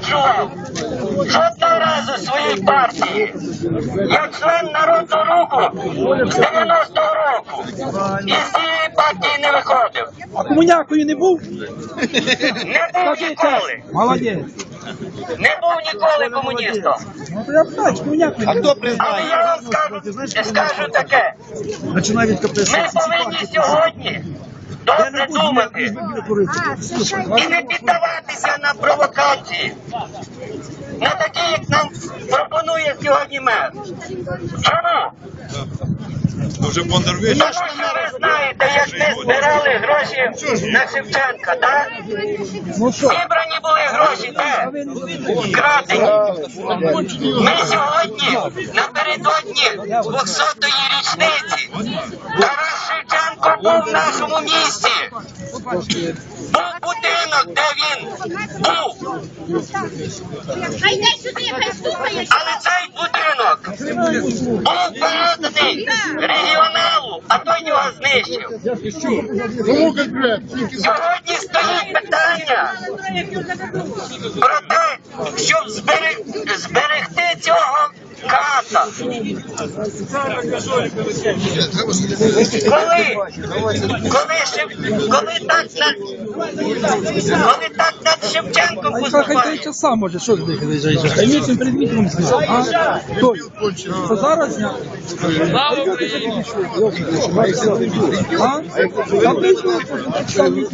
звинувачував жодного разу своїй партії. Я член народного руху з 90-го року. І з цієї партії не виходив. А комунякою не був? Не був ніколи. Молодець. Не був ніколи комуністом. Ну то я питаю, чи комунякою не був? Але я вам скажу, скажу таке. Ми повинні сьогодні добре думати і не піддаватися на провокації, на такі, як нам пропонує сьогодні мер. Чому? Вже Бондар ви знаєте, як ми збирали гроші на Шевченка, так? Ну? Зібрані були гроші, де? Вкрадені. Ми сьогодні напередодні 200-ї річниці. Був в нашому місті. Був будинок, де він був. Але цей будинок був переданий регіоналу, а той його знищив. Сьогодні стоїть питання про те, щоб зберег- зберегти цього ката. Коли, коли, Шев- коли так над, коли так над Шевченком Хай хай часа може, що ти заїжджаєш? Хай місцем перед вітром зняв. А? Той. Це зараз зняв? А? Та ти що, там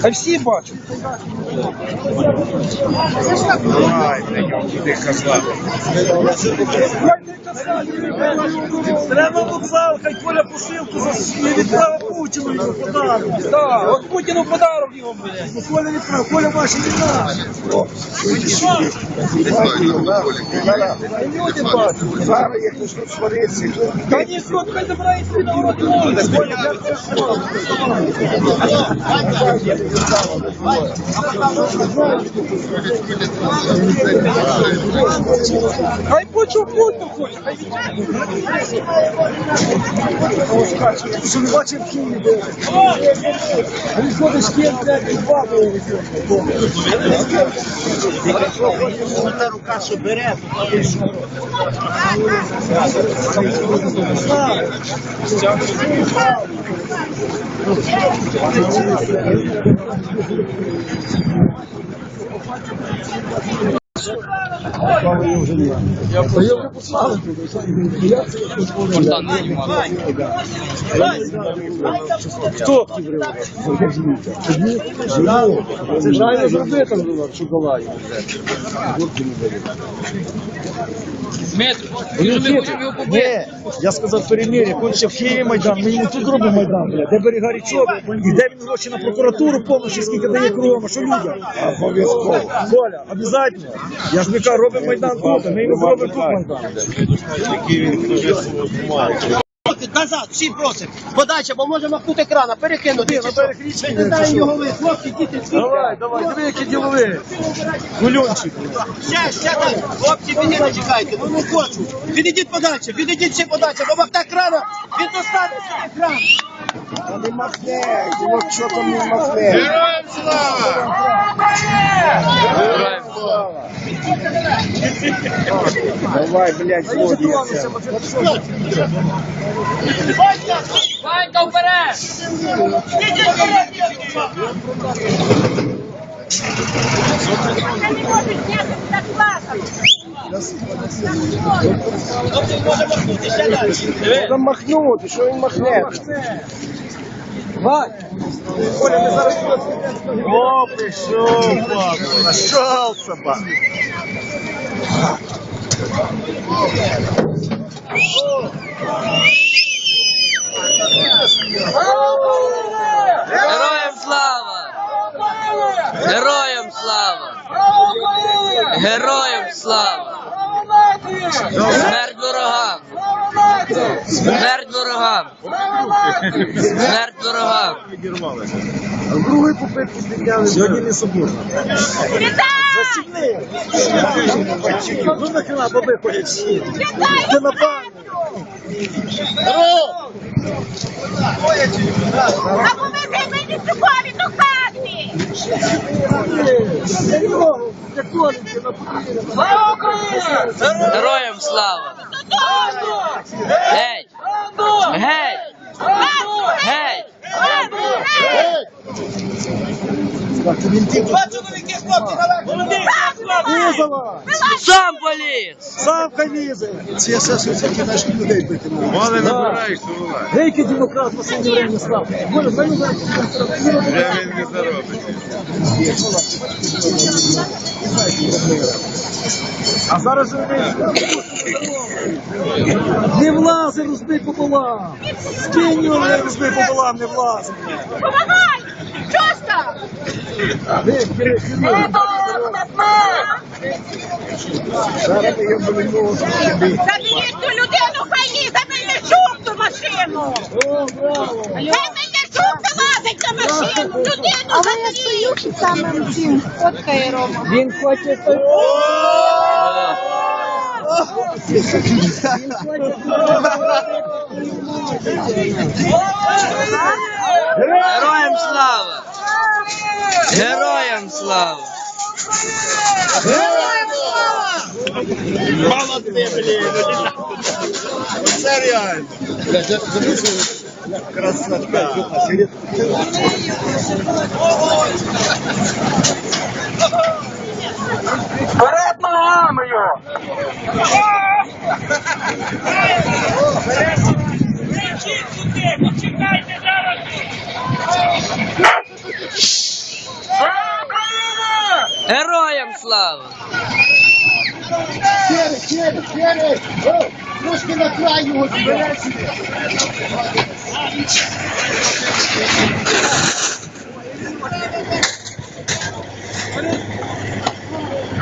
Хай всі бачать. Pero Brasil Треба вокзал, хай Коля посилку за не відправив Путіну його подарунок. Так, от Путіну подарок йому, блядь. Ну, Коля відправив, Коля ваші не наш. Люди бачать. Зараз як почнуть сваритися. Та ні, що, хай забирає свій нагород і. Хай почув Путін хоче, хай Що не бачив Київ. Він ходить ким, блядь, і Хто Це правильно зробити, в шоколаді. Ні, я сказав перемір'я, хоче в Києві Майдан, ми йому тут робимо Майдан, бля, де берега річок, і де він гроші на прокуратуру повністю, скільки дає кругом. що людям? Обов'язково. Коля, обов'язково. Я ж не кажу, робимо Майдан тут, а ми йому зробимо тут Майдан. Назад, всі просимо. Подача, бо може махнути крана, перекинути. на берег Не дай його ви, хлопці, діти, всі. Давай, давай, диви, які ділові. Гульончик. Ще, ще там. Хлопці, підійдіть, чекайте, ну не хочу. Підійдіть подальше, підійдіть всі подальше, бо махне крана, він достане сюди кран. Не махне, от що там не махне. Героям слава! Давай, блядь, злодії. Ванька вперед! Не можуть ніяк так плакати. Хлопці, може махнути ще далі. Треба махнути, що він махне? Вань, О, пришел, папа. Нашел собаку. Героям слава! Героям слава! Героям слава! Смерть ворогам! Смерть ворогам! Смерть ворогам! А в другої попитки підняли. Сьогодні не субота. Застігни. Ну нахрена баби ходять всі. Ти на. Або ми займені цукрові до хати! Героям слава! Геть! Геть! Геть! Два чоловіки, хлопці, наверх. Визова! Сам поліз! Сам візе! Вони набирають, що вона. Гейки демократ в останнє время став. Може, знаємо зараз. Вже він не заробить. А зараз же не влазить розбий пополам. Скинь його, розбий пополам, не влазить. Помагай! Часто! Заберіть ту людину, хай їде Мельничук ту машину! Хай Мельничук залазить на машину, людину заберіть! самим цим фоткає Рома. Він хоче той. Героям слава! Героям слава! Молодці, блін. Це реально. Красота. Вперед ногами його! Geri, geri. Oh, who's gonna cry you was an accident?